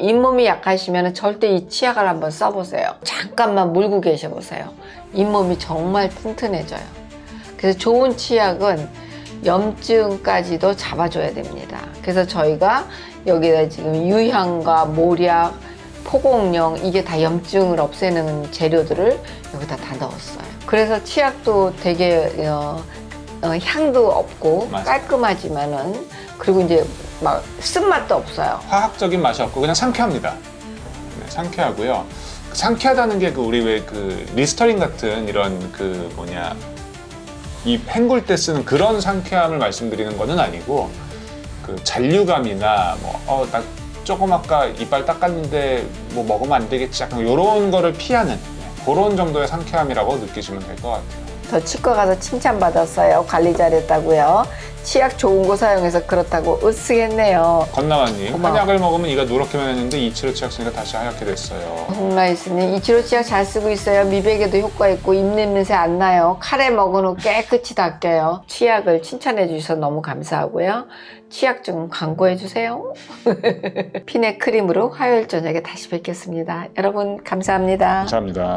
잇몸이 약하시면 절대 이 치약을 한번 써보세요. 잠깐만 물고 계셔보세요. 잇몸이 정말 튼튼해져요. 그래서 좋은 치약은 염증까지도 잡아줘야 됩니다. 그래서 저희가 여기다 지금 유향과 모략, 포공령 이게 다 염증을 없애는 재료들을 여기다 다 넣었어요. 그래서 치약도 되게 어, 어, 향도 없고 맞아요. 깔끔하지만은 그리고 이제 막 쓴맛도 없어요. 화학적인 맛이 없고 그냥 상쾌합니다. 네, 상쾌하고요. 상쾌하다는 게 그 우리 왜 그 리스터린 같은 이런 그 뭐냐 이 헹굴 때 쓰는 그런 상쾌함을 말씀드리는 거는 아니고 그 잔류감이나 뭐어나 조금 아까 이빨 닦았는데 뭐 먹으면 안 되겠지 약간 이런 거를 피하는 네, 그런 정도의 상쾌함이라고 느끼시면 될 것 같아요. 저 치과 가서 칭찬받았어요. 관리 잘했다고요. 치약 좋은 거 사용해서 그렇다고 으쓰겠네요. 건나와님 고마워. 한약을 먹으면 이가 누렇게만 했는데 이치로 치약 쓰니까 다시 하얗게 됐어요. 홍라이스님 이치로 치약 잘 쓰고 있어요. 미백에도 효과 있고 입 냄새 안 나요. 카레 먹은 후 깨끗이 닦여요. 치약을 칭찬해 주셔서 너무 감사하고요. 치약 좀 광고해 주세요. 피네 크림으로 화요일 저녁에 다시 뵙겠습니다. 여러분 감사합니다. 감사합니다.